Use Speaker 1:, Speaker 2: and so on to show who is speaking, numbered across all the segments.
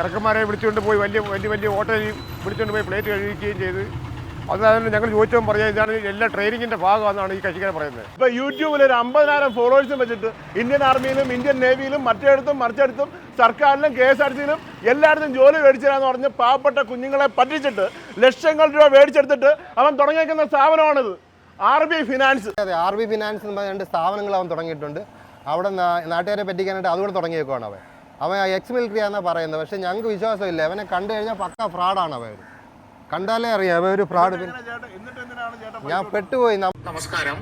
Speaker 1: ഇറക്കന്മാരെ വിളിച്ചുകൊണ്ട് പോയി വലിയ വലിയ വലിയ ഹോട്ടലിൽ വിളിച്ചുകൊണ്ട് പോയി പ്ലേറ്റ് കഴിക്കുകയും ചെയ്ത്. അതായത് ഞങ്ങൾ ചോദിച്ചപ്പോൾ പറയാം ഇതാണ് എല്ലാ ട്രെയിനിങ്ങിന്റെ ഭാഗമാണെന്നാണ് ഈ കക്ഷിക്കാരെ പറയുന്നത്.
Speaker 2: ഇപ്പൊ യൂട്യൂബിൽ ഒരു അമ്പതിനായിരം ഫോളോവേഴ്സും വെച്ചിട്ട് ഇന്ത്യൻ ആർമിയിലും ഇന്ത്യൻ നേവിയിലും മറ്റേടത്തും മറിച്ചെടുത്തും സർക്കാരിലും കെ എസ് ആർ സിയിലും എല്ലായിടത്തും ജോലി മേടിച്ചിരാന്ന് പറഞ്ഞ് പാവപ്പെട്ട കുഞ്ഞുങ്ങളെ പറ്റിച്ചിട്ട് ലക്ഷങ്ങൾ രൂപ മേടിച്ചെടുത്തിട്ട് അവൻ തുടങ്ങിയേക്കുന്ന സ്ഥാപനമാണിത്. R B finance.
Speaker 3: അതെ ആർ ബി ഫിനാൻസ് എന്ന് പറഞ്ഞ രണ്ട് സ്ഥാപനങ്ങൾ അവൻ തുടങ്ങിയിട്ടുണ്ട്. അവിടെ നാട്ടുകാരെ പറ്റിക്കാനായിട്ട് അതുകൂടെ തുടങ്ങിയേക്കുവാണ് അവൻ. അവൻ എക്സ് മിലിറ്ററി ആണെന്ന് പറയുന്നത്. പക്ഷെ ഞങ്ങൾക്ക് വിശ്വാസമില്ല. അവനെ കണ്ടു കഴിഞ്ഞാൽ പക്ക ഫ്രോഡാണ് അവൻ. കണ്ടാലേ അറിയാം അവൻ ഒരു ഫ്രോഡ് ഞാൻ പെട്ടുപോയി.
Speaker 4: നമസ്കാരം.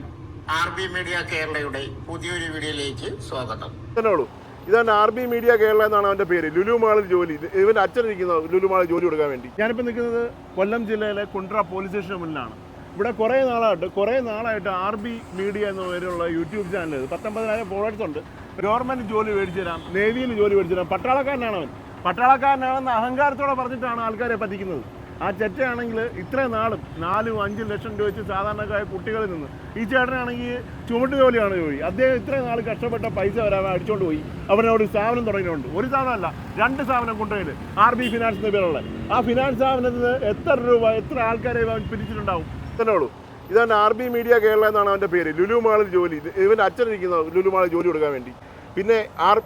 Speaker 4: ആർ ബി മീഡിയ കേരളയുടെ പുതിയൊരു വീഡിയോയിലേക്ക് സ്വാഗതം.
Speaker 2: ഉള്ളൂ. ഇതാണ് ആർ ബി മീഡിയ കേരള എന്നാണ് അവന്റെ പേര്. ലുലു മാളിൽ ജോലി. ഇവന്റെ അച്ഛൻ ഇരിക്കുന്നത് ലുലു മാളിൽ ജോലി കൊടുക്കാൻ വേണ്ടി. ഞാനിപ്പോൾ നിൽക്കുന്നത് കൊല്ലം ജില്ലയിലെ കുണ്ട്ര പോലീസ് സ്റ്റേഷന് മുന്നിലാണ്. ഇവിടെ കുറേ നാളായിട്ട് കുറേ നാളായിട്ട് ആർ ബി മീഡിയ എന്ന പേരുള്ള യൂട്യൂബ് ചാനൽ പത്തൊമ്പതിനായിരം ഫോളോവേഴ്സ് ഉണ്ട്. ഗവൺമെന്റ് ജോലി മേടിച്ചു തരാം നേവിയിൽ ജോലി മേടിച്ചു തരാം. പട്ടാളക്കാരനാണ് അവൻ. പട്ടാളക്കാരനാണെന്ന് അഹങ്കാരത്തോടെ പറഞ്ഞിട്ടാണ് ആൾക്കാരെ പറ്റിക്കുന്നത്. ആ ചെറ്റയാണെങ്കിൽ ഇത്രയും നാളും നാലും അഞ്ചും ലക്ഷം രൂപ വെച്ച് സാധാരണക്കാരായ കുട്ടികളിൽ നിന്ന് ഈ ചേട്ടനാണെങ്കിൽ ചുമട്ട് ജോലിയാണ് ജോലി അദ്ദേഹം ഇത്രയും നാൾ കഷ്ടപ്പെട്ട പൈസ വരാൻ അടിച്ചുകൊണ്ട് പോയി. അവനോട് സ്ഥാപനം തുടങ്ങിയിട്ടുണ്ട്. ഒരു സ്ഥാപനമല്ല രണ്ട് സ്ഥാപനം കൊണ്ടുപോയത് ആർ ബി ഫിനാൻസ് എന്ന പേരുള്ള. ആ ഫിനാൻസ് സ്ഥാപനത്തിൽ എത്ര രൂപ എത്ര ആൾക്കാരെ പിരിച്ചിട്ടുണ്ടാവും? തന്നെ ഉള്ളൂ ഇതാണ് ആർ ബി മീഡിയ കേരള എന്നാണ് അവന്റെ പേര്. ലുലു മാളിൽ ജോലി. ഇവന്റെ അച്ഛൻ ഇരിക്കുന്നത് ലുലു മാളിൽ ജോലി കൊടുക്കാൻ വേണ്ടി. പിന്നെ ആർ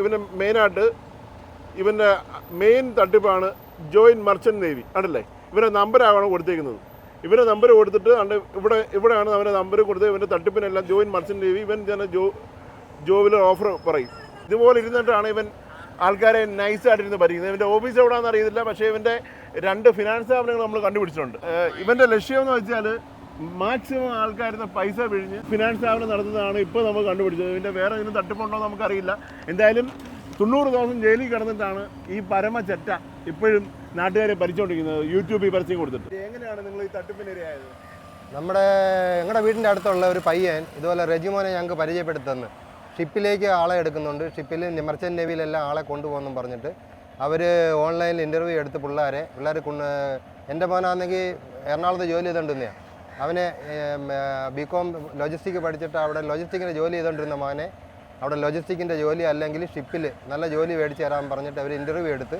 Speaker 2: ഇവന്റെ മെയിനായിട്ട് ഇവന്റെ മെയിൻ തട്ടിപ്പാണ് ജോയിൻ മർച്ചന്റ് നേവി ആണല്ലേ ഇവരുടെ നമ്പരാണ് കൊടുത്തേക്കുന്നത്. ഇവരുടെ നമ്പർ കൊടുത്തിട്ട് അണ്ട് ഇവിടെ ഇവിടെയാണ് അവന്റെ നമ്പർ കൊടുത്ത് ഇവന്റെ തട്ടിപ്പിനെല്ലാം ജോയിൻ മർച്ചന്റ് നേവി ഇവൻ തന്നെ ജോ ജോബിൽ ഓഫർ പറയും. ഇതുപോലെ ഇരുന്നിട്ടാണ് ഇവൻ ആൾക്കാരെ നൈസായിട്ടിരുന്ന് ഭരിക്കുന്നത്. ഇവന്റെ ഓഫീസ് എവിടെയാണെന്ന് അറിയത്തില്ല. പക്ഷേ ഇവന്റെ രണ്ട് ഫിനാൻസ് സ്ഥാപനങ്ങൾ നമ്മൾ കണ്ടുപിടിച്ചിട്ടുണ്ട്. ഇവന്റെ ലക്ഷ്യം എന്ന് വെച്ചാൽ മാക്സിമം ആൾക്കാരുന്ന പൈസ പിഴിഞ്ഞ് ഫിനാൻസ് സ്ഥാപനം നടത്തുന്നതാണ് ഇപ്പോൾ നമ്മൾ കണ്ടുപിടിച്ചത്. ഇതിന്റെ വേറെ ഇതിന് തട്ടിപ്പുണ്ടോ നമുക്കറിയില്ല. എന്തായാലും തൊണ്ണൂറ് ദിവസം ജയിലിൽ കിടന്നിട്ടാണ് ഈ പരമ ചെറ്റ ഇപ്പോഴും നാട്ടുകാരെ ഭരിച്ചുകൊണ്ടിരിക്കുന്നത് യൂട്യൂബിൽ പരസ്യം കൊടുത്തിട്ട്. എങ്ങനെയാണ് നിങ്ങൾ ഈ തട്ടിപ്പിനിരയായത്?
Speaker 3: നമ്മുടെ ഞങ്ങളുടെ വീടിന്റെ അടുത്തുള്ള ഒരു പയ്യൻ ഇതുപോലെ റെജിമോനെ ഞങ്ങൾക്ക് പരിചയപ്പെടുത്തുന്നു. ഷിപ്പിലേക്ക് ആളെ എടുക്കുന്നുണ്ട്. ഷിപ്പിൽ മെർച്ചന്റ് നേവിയിലെല്ലാം ആളെ കൊണ്ടുപോകുന്നു പറഞ്ഞിട്ട് അവർ ഓൺലൈനിൽ ഇന്റർവ്യൂ എടുത്ത് പിള്ളേരെ പിള്ളേർ കുണ് എന്റെ മോനാണെങ്കിൽ എറണാകുളത്ത് ജോലി ചെയ്തുകൊണ്ടിരുന്നതാണ് അവനെ ബി കോം ലോജിസ്റ്റിക് പഠിച്ചിട്ട് അവിടെ ലോജിസ്റ്റിക്കിന്റെ ജോലി ചെയ്തുകൊണ്ടിരുന്ന മോനെ അവിടെ ലോജിസ്റ്റിക്കിന്റെ ജോലി അല്ലെങ്കിൽ ഷിപ്പിൽ നല്ല ജോലി മേടിച്ച് തരാൻ പറഞ്ഞിട്ട് അവർ ഇന്റർവ്യൂ എടുത്ത്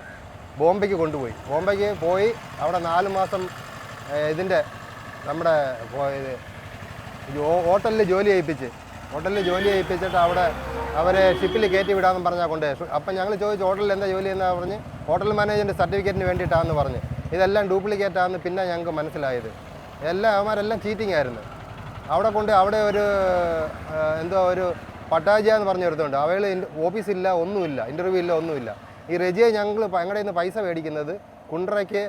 Speaker 3: ബോംബെക്ക് കൊണ്ടുപോയി. ബോംബെക്ക് പോയി അവിടെ നാല് മാസം ഇതിന്റെ നമ്മുടെ ഇത് ഹോട്ടലിൽ ജോലി ചെയ്യിപ്പിച്ച്. ഹോട്ടലിൽ ജോലി ചെയ്യിപ്പിച്ചിട്ട് അവിടെ അവരെ ഷിപ്പിൽ കയറ്റി വിടാമെന്ന് പറഞ്ഞാൽ കൊണ്ടേ. അപ്പം ഞങ്ങൾ ചോദിച്ചു ഹോട്ടലിൽ എന്താ ജോലി? എന്നാ പറഞ്ഞ് ഹോട്ടൽ മാനേജറിന്റെ സർട്ടിഫിക്കറ്റിന് വേണ്ടിയിട്ടാണെന്ന് പറഞ്ഞ്. ഇതെല്ലാം ഡ്യൂപ്ലിക്കേറ്റ് ആണെന്ന് പിന്നെ ഞങ്ങൾക്ക് മനസ്സിലായത്. എല്ലാം അവന്മാരെല്ലാം ചീറ്റിംഗ് ആയിരുന്നു. അവിടെ കൊണ്ട് അവിടെ ഒരു എന്തോ ഒരു പട്ടാജിയ എന്ന് പറഞ്ഞ ഒരുത്തുണ്ട് അവൾ ഓഫീസില്ല ഒന്നുമില്ല ഇന്റർവ്യൂ ഇല്ല ഒന്നുമില്ല. ഈ റെജിയെ ഞങ്ങൾ ഞങ്ങളുടെ നിന്ന് പൈസ മേടിക്കുന്നത് കുണ്ടറയ്ക്ക്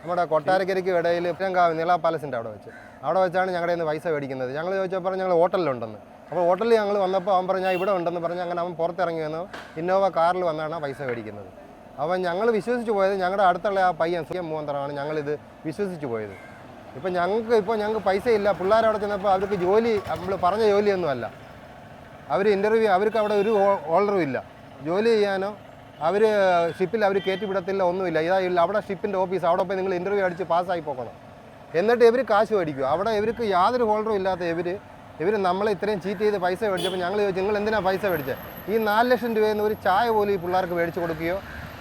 Speaker 3: നമ്മുടെ കൊട്ടാരക്കരയ്ക്ക് ഇടയിൽ കാവ് നീള പാലസിന്റെ അവിടെ വെച്ച്. അവിടെ വെച്ചാണ് ഞങ്ങളുടെ നിന്ന് പൈസ മേടിക്കുന്നത്. ഞങ്ങൾ ചോദിച്ചപ്പോൾ ഞങ്ങൾ ഹോട്ടലിലുണ്ടെന്ന്. അപ്പോൾ ഹോട്ടലിൽ ഞങ്ങൾ വന്നപ്പോൾ അവൻ പറഞ്ഞു ഞാൻ ഇവിടെ ഉണ്ടെന്ന് പറഞ്ഞ് അങ്ങനെ അവൻ പുറത്തിറങ്ങി വന്നു. ഇന്നോവ കാറിൽ വന്നാണ് പൈസ മേടിക്കുന്നത്. അവൻ ഞങ്ങൾ വിശ്വസിച്ച് പോയത് ഞങ്ങളുടെ അടുത്തുള്ള ആ പയ്യൻ സി എം മൂന്നറാണ് ഞങ്ങളിത് വിശ്വസിച്ച് പോയത്. ഇപ്പം ഞങ്ങൾക്ക് ഇപ്പോൾ ഞങ്ങൾക്ക് പൈസ ഇല്ല പിള്ളേർ അവിടെ ചെന്നപ്പോൾ അവർക്ക് ജോലി നമ്മൾ പറഞ്ഞ ജോലിയൊന്നുമല്ല അവർ ഇന്റർവ്യൂ അവർക്ക് അവിടെ ഒരു ഓർഡറും ഇല്ല. ജോലി ചെയ്യാനോ അവർ ഷിപ്പിൽ അവർ കയറ്റി വിടത്തില്ല ഒന്നുമില്ല. ഇതാ അവിടെ ഷിപ്പിന്റെ ഓഫീസ് അവിടെ പോയി നിങ്ങൾ ഇന്റർവ്യൂ അടിച്ച് പാസ്സായി പോകണം. എന്നിട്ട് ഇവർ കാശ് മേടിക്കും. അവിടെ ഇവർക്ക് യാതൊരു ഹോൾഡറും ഇല്ലാത്ത ഇവർ ഇവർ നമ്മളെ ഇത്രയും ചീറ്റ് ചെയ്ത് പൈസ മേടിച്ചപ്പോൾ ഞങ്ങൾ ചോദിച്ചു നിങ്ങൾ എന്തിനാണ് പൈസ മേടിച്ചത് ഈ നാല് ലക്ഷം രൂപയിൽ നിന്ന് ഒരു ചായ പോലും ഈ പിള്ളേർക്ക് മേടിച്ചു കൊടുക്കുകയോ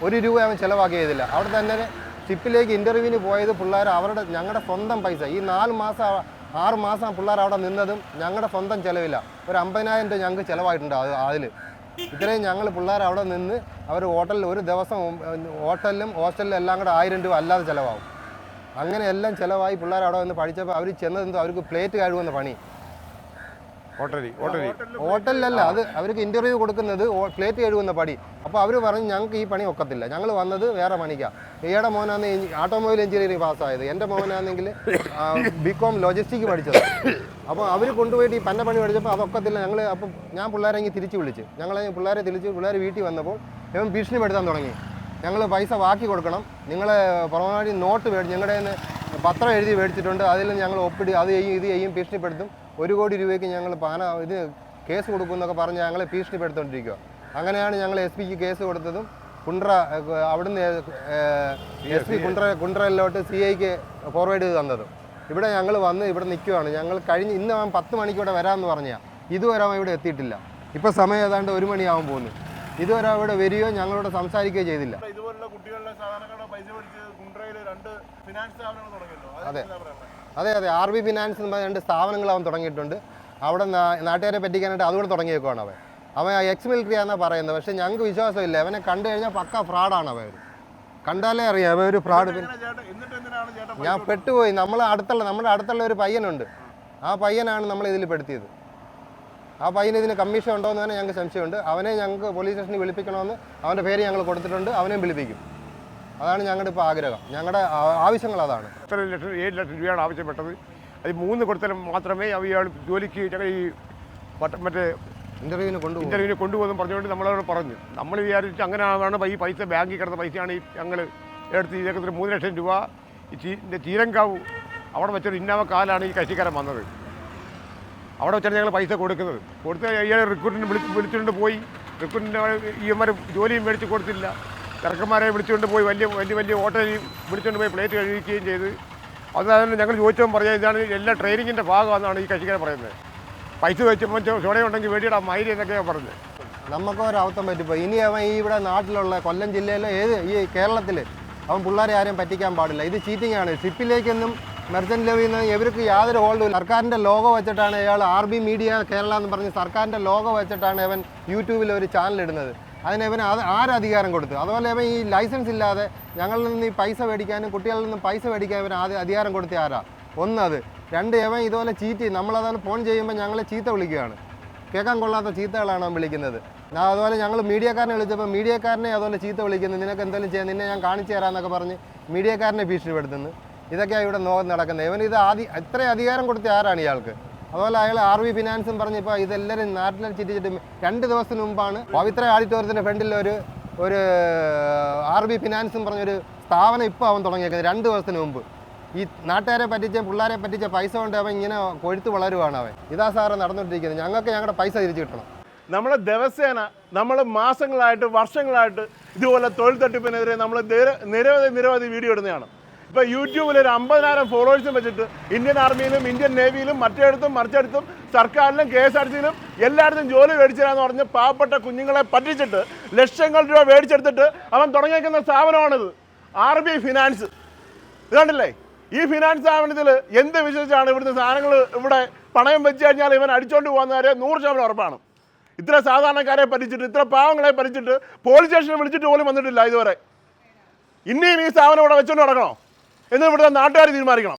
Speaker 3: ഒരു രൂപ അവൻ ചിലവാക്കിയതില്ല. അവിടെ തന്നെ ഷിപ്പിലേക്ക് ഇന്റർവ്യൂവിന് പോയത് പിള്ളേർ അവരുടെ ഞങ്ങളുടെ സ്വന്തം പൈസ. ഈ നാല് മാസം ആറ് മാസം പിള്ളേർ അവിടെ നിന്നതും ഞങ്ങളുടെ സ്വന്തം ചിലവില്ല. ഒരു അമ്പതിനായിരം രൂപ ഞങ്ങൾക്ക് ചിലവായിട്ടുണ്ട് അത് അതിൽ ഇത്രയും ഞങ്ങൾ പിള്ളേർ അവിടെ നിന്ന് അവർ ഹോട്ടലിൽ ഒരു ദിവസം ഹോട്ടലിലും ഹോസ്റ്റലിലും എല്ലാം കൂടെ ആയിരം രൂപ അല്ലാതെ ചിലവാകും. അങ്ങനെ എല്ലാം ചിലവായി പിള്ളേർ അവിടെ നിന്ന് പഠിച്ചപ്പോൾ അവർ ചെന്നതെന്തോ അവർക്ക് പ്ലേറ്റ് കഴുകുന്ന പണി.
Speaker 1: ഹോട്ടലിൽ
Speaker 3: ഹോട്ടലിലല്ല അത് അവർക്ക് ഇന്റർവ്യൂ കൊടുക്കുന്നത് പ്ലേറ്റ് കഴുകുന്ന പടി. അപ്പോൾ അവർ പറഞ്ഞു ഞങ്ങൾക്ക് ഈ പണി ഒക്കത്തില്ല. ഞങ്ങൾ വന്നത് വേറെ പണിക്കാണ് ഈയുടെ മോനാണ് ഓട്ടോമൊബൈൽ എഞ്ചിനീയറിംഗ് പാസ്സായത് എന്റെ മോനാണെങ്കിൽ ബികോം ലോജിസ്റ്റിക് പഠിച്ചത്. അപ്പോൾ അവർ കൊണ്ടുപോയിട്ട് ഈ പന്ന പണി പഠിച്ചപ്പോൾ അതൊക്കത്തില്ല. ഞങ്ങൾ അപ്പം ഞാൻ പിള്ളേരെ തിരിച്ചു തിരിച്ച് വിളിച്ച്. ഞങ്ങളെ പിള്ളേരെ തിരിച്ച് പിള്ളേർ വീട്ടിൽ വന്നപ്പോൾ ഇവൻ ഭീഷണിപ്പെടുത്താൻ തുടങ്ങി. ഞങ്ങൾ പൈസ ബാക്കി കൊടുക്കണം. നിങ്ങളെ പരമാവധി നോട്ട് മേടിച്ച് ഞങ്ങളുടെ നിന്ന് പത്രം എഴുതി മേടിച്ചിട്ടുണ്ട്. അതിൽ ഞങ്ങൾ ഒപ്പിടി. അത് ചെയ്യും ഇത് ചെയ്യും ഭീഷണിപ്പെടുത്തും. ഒരു കോടി രൂപയ്ക്ക് ഞങ്ങൾ പാന ഇത് കേസ് കൊടുക്കുമെന്നൊക്കെ പറഞ്ഞ് ഞങ്ങളെ ഭീഷണിപ്പെടുത്തോണ്ടിരിക്കുക അങ്ങനെയാണ് ഞങ്ങൾ എസ് പിക്ക് കേസ് കൊടുത്തതും കുണ്ട്ര അവിടുന്ന് എസ് പി കുണ്ട്ര കുണ്ട്രയിലോട്ട് സി ഐക്ക് ഫോർവേഡ് ചെയ്ത് തന്നതും. ഇവിടെ ഞങ്ങൾ വന്ന് ഇവിടെ നിൽക്കുവാണ്. ഞങ്ങൾ കഴിഞ്ഞ് ഇന്ന് അവൻ പത്ത് മണിക്കൂടെ വരാമെന്ന് പറഞ്ഞാൽ ഇതുവരെ അവൻ ഇവിടെ എത്തിയിട്ടില്ല. ഇപ്പോൾ സമയം ഏതാണ്ട് ഒരു മണിയാവാൻ പോകുന്നു. ഇതുവരെ അവിടെ വരികയോ ഞങ്ങളോട് സംസാരിക്കുകയോ ചെയ്തില്ല.
Speaker 2: ഇതുപോലുള്ള കുട്ടികളുടെ സാധാരണക്കാരുടെ പൈസ പിടിച്ച് കുണ്ട്രയിൽ രണ്ട് ഫിനാൻസ് സ്ഥാപനങ്ങൾ തുടങ്ങിയല്ലോ.
Speaker 3: അതെ. അതെ അതെ. ആർ ബി ഫിനാൻസ് എന്ന് പറഞ്ഞ രണ്ട് സ്ഥാപനങ്ങൾ അവൻ തുടങ്ങിയിട്ടുണ്ട്. അവിടെ നാട്ടുകാരെ പറ്റിക്കാനായിട്ട് അതുകൂടെ തുടങ്ങിയേക്കുവാണ് അവൻ. അവൻ എക്സ് മിലിറ്ററി ആണെന്നാണ് പറയുന്നത്. പക്ഷേ ഞങ്ങൾക്ക് വിശ്വാസമില്ല. അവനെ കണ്ടു കഴിഞ്ഞാൽ പക്ക ഫ്രോഡാണ് അവൻ കണ്ടാലേ അറിയാം. അവ ഒരു ഫ്രോഡ് ഞാൻ പെട്ടുപോയി. നമ്മൾ അടുത്തുള്ള നമ്മുടെ അടുത്തുള്ള ഒരു പയ്യനുണ്ട്. ആ പയ്യനാണ് നമ്മൾ ഇതിൽ പെടുത്തിയത്. ആ പയ്യന് ഇതിന് കമ്മീഷൻ ഉണ്ടോ എന്ന് തന്നെ ഞങ്ങൾക്ക് സംശയമുണ്ട്. അവനെ ഞങ്ങൾക്ക് പോലീസ് സ്റ്റേഷനിൽ വിളിപ്പിക്കണമെന്ന് അവന്റെ പേര് ഞങ്ങൾ കൊടുത്തിട്ടുണ്ട്. അവനെയും വിളിപ്പിക്കും. അതാണ് ഞങ്ങളുടെ ഇപ്പോൾ ആഗ്രഹം. ഞങ്ങളുടെ ആവശ്യങ്ങൾ അതാണ്.
Speaker 1: എത്ര ലക്ഷം ഏഴ് ലക്ഷം രൂപയാണ് ആവശ്യപ്പെട്ടത്. അത് മൂന്ന് കൊടുത്താൽ മാത്രമേ ഇയാൾ ജോലിക്ക് ഞങ്ങൾ ഈ മറ്റേ
Speaker 3: ഇന്റർവ്യൂവിന് കൊണ്ടുപോകും.
Speaker 1: ഇന്റർവ്യൂവിന് കൊണ്ടുപോകുന്നു പറഞ്ഞുകൊണ്ട് നമ്മളോട് പറഞ്ഞു. നമ്മൾ വിചാരിച്ചു അങ്ങനെയാണ് ഈ പൈസ ബാങ്കിൽ കിടന്ന പൈസയാണ് ഈ ഞങ്ങൾ എടുത്ത് ഇതൊക്കെ മൂന്ന് ലക്ഷം രൂപ ചീരങ്കാവ് അവിടെ വെച്ചൊരു ഇന്നാമ കാലാണ് ഈ കൃഷിക്കാരൻ വന്നത്. അവിടെ വെച്ചാണ് ഞങ്ങൾ പൈസ കൊടുക്കുന്നത്. കൊടുത്ത് ഇയാൾ റിക്രൂട്ടിന് വിളിച്ച് വിളിച്ചുകൊണ്ട് പോയി. റിക്രൂട്ടിന്റെ ഇവന്മാർ ജോലിയും മേടിച്ച് കൊടുത്തില്ല. ചെറുക്കന്മാരെ വിളിച്ചുകൊണ്ട് പോയി വലിയ വലിയ വലിയ ഹോട്ടലിൽ വിളിച്ചുകൊണ്ട് പോയി പ്ലേറ്റ് കഴിക്കുകയും ചെയ്ത്. അതായത് ഞങ്ങൾ ചോദിച്ചപ്പോൾ പറയാം ഇതാണ് എല്ലാ ട്രെയിനിങ്ങിന്റെ ഭാഗമാണെന്നാണ് ഈ കക്ഷിക്കാരെ പറയുന്നത്. പൈസ വെച്ചപ്പോൾ ചുടയുണ്ടെങ്കിൽ വേണ്ടിയിടാം മൈരി എന്നൊക്കെയാണ് പറഞ്ഞത്.
Speaker 3: നമുക്ക് ഒരു അവസ്ഥം പറ്റിപ്പോയി. ഇനി അവൻ ഈ ഇവിടെ നാട്ടിലുള്ള കൊല്ലം ജില്ലയിലെ ഏത് ഈ കേരളത്തിൽ അവൻ പിള്ളേരെ ആരെയും പറ്റിക്കാൻ പാടില്ല. ഇത് ചീറ്റിംഗ് ആണ് ഷിപ്പിലേക്കൊന്നും മെർച്ചന്റ് ലെവിയിൽ നിന്ന് ഇവർക്ക് യാതൊരു ഹോൾഡും സർക്കാരിന്റെ ലോഗോ വെച്ചിട്ടാണ് ഇയാൾ ആർ ബി മീഡിയ കേരള എന്ന് പറഞ്ഞ് സർക്കാരിന്റെ ലോഗോ വെച്ചിട്ടാണ് അവൻ യൂട്യൂബിൽ ഒരു ചാനൽ ഇടുന്നത്. അതിന് ഇവൻ അത് ആരധികാരം കൊടുത്തു? അതുപോലെ ഇവൻ ഈ ലൈസൻസ് ഇല്ലാതെ ഞങ്ങളിൽ നിന്ന് ഈ പൈസ മേടിക്കാനും കുട്ടികളിൽ നിന്ന് പൈസ മേടിക്കാൻ ഇവൻ ആദ്യം അധികാരം കൊടുത്ത ആരാ? ഒന്നത് രണ്ട് ഇവൻ ഇതുപോലെ ചീറ്റ് നമ്മളതുപോലെ ഫോൺ ചെയ്യുമ്പോൾ ഞങ്ങളെ ചീത്ത വിളിക്കുകയാണ്. കേൾക്കാൻ കൊള്ളാത്ത ചീത്തകളാണ് അവൻ വിളിക്കുന്നത്. അതുപോലെ ഞങ്ങൾ മീഡിയക്കാരനെ വിളിച്ചപ്പോൾ മീഡിയക്കാരനെ അതുപോലെ ചീത്ത വിളിക്കുന്നു. നിനക്ക് എന്തെങ്കിലും ചെയ്യാം? നിന്നെ ഞാൻ കാണിച്ചു തരാമെന്നൊക്കെ പറഞ്ഞ് മീഡിയക്കാരനെ ഭീഷണിപ്പെടുത്തുന്നു. ഇതൊക്കെയാണ് ഇവിടെ നോക്കം നടക്കുന്നത്. ഇവൻ ഇത് ആദ്യം ഇത്രയും അധികാരം കൊടുത്ത ആരാണ് ഇയാൾക്ക്? അതുപോലെ അയാൾ ആർ വി ഫിനാൻസും പറഞ്ഞ് ഇപ്പോൾ ഇതെല്ലാവരും നാട്ടിൽ ചിറ്റിച്ചിട്ട് രണ്ട് ദിവസത്തിന് മുമ്പാണ് പവിത്ര ആഡിറ്റോറിയത്തിന്റെ ഫ്രണ്ടിൽ ഒരു ഒരു ആർ ബി ഫിനാൻസും പറഞ്ഞൊരു സ്ഥാപനം ഇപ്പോൾ അവൻ തുടങ്ങിയേക്കുന്നത് രണ്ട് ദിവസത്തിന് മുമ്പ്. ഈ നാട്ടുകാരെ പറ്റിച്ച പിള്ളേരെ പറ്റിച്ച പൈസ കൊണ്ട് അവൻ ഇങ്ങനെ കൊഴുത്ത് വളരുവാണ് അവൻ. ഇതാ സാറ് നടന്നുകൊണ്ടിരിക്കുന്നത് ഞങ്ങൾക്ക് ഞങ്ങളുടെ പൈസ തിരിച്ചു കിട്ടണം.
Speaker 2: നമ്മളെ ദിവസേന നമ്മൾ മാസങ്ങളായിട്ട് വർഷങ്ങളായിട്ട് ഇതുപോലെ തൊഴിൽ തട്ടിപ്പിനെതിരെ നമ്മൾ നിരവധി നിരവധി വീഡിയോ ഇടുന്നതാണ്. ഇപ്പോൾ യൂട്യൂബിൽ ഒരു അമ്പതിനായിരം ഫോളോവേഴ്സും വെച്ചിട്ട് ഇന്ത്യൻ ആർമിയിലും ഇന്ത്യൻ നേവിയിലും മറ്റേടത്തും മറിച്ചെടുത്തും സർക്കാരിലും കെ എസ് ആർ സിയിലും എല്ലായിടത്തും ജോലി മേടിച്ചതാന്ന് പറഞ്ഞ് പാവപ്പെട്ട കുഞ്ഞുങ്ങളെ പറ്റിച്ചിട്ട് ലക്ഷങ്ങൾ രൂപ മേടിച്ചെടുത്തിട്ട് അവൻ തുടങ്ങിയേക്കുന്ന സ്ഥാപനമാണിത്. ആർ ബി ഫിനാൻസ് ഇത് കണ്ടില്ലേ? ഈ ഫിനാൻസ് സ്ഥാപനത്തിൽ എന്ത് വിശ്വസിച്ചാണ് ഇവിടുത്തെ സാധനങ്ങൾ ഇവിടെ പണയം വെച്ച് കഴിഞ്ഞാൽ ഇവൻ അടിച്ചോണ്ട് പോകുന്ന കാര്യം നൂറ് ശതമാനം ഉറപ്പാണ്. ഇത്ര സാധാരണക്കാരെ പറ്റിച്ചിട്ട് ഇത്ര പാവങ്ങളെ പറ്റിച്ചിട്ട് പോലീസ് സ്റ്റേഷനിൽ വിളിച്ചിട്ട് പോലും വന്നിട്ടില്ല ഇതുവരെ. ഇനിയും ഈ സ്ഥാപനം ഇവിടെ വെച്ചോണ്ട് നടക്കണോ? എന്ന് ഇവിടുത്തെ നാട്ടുകാർ തീരുമാനിക്കണം.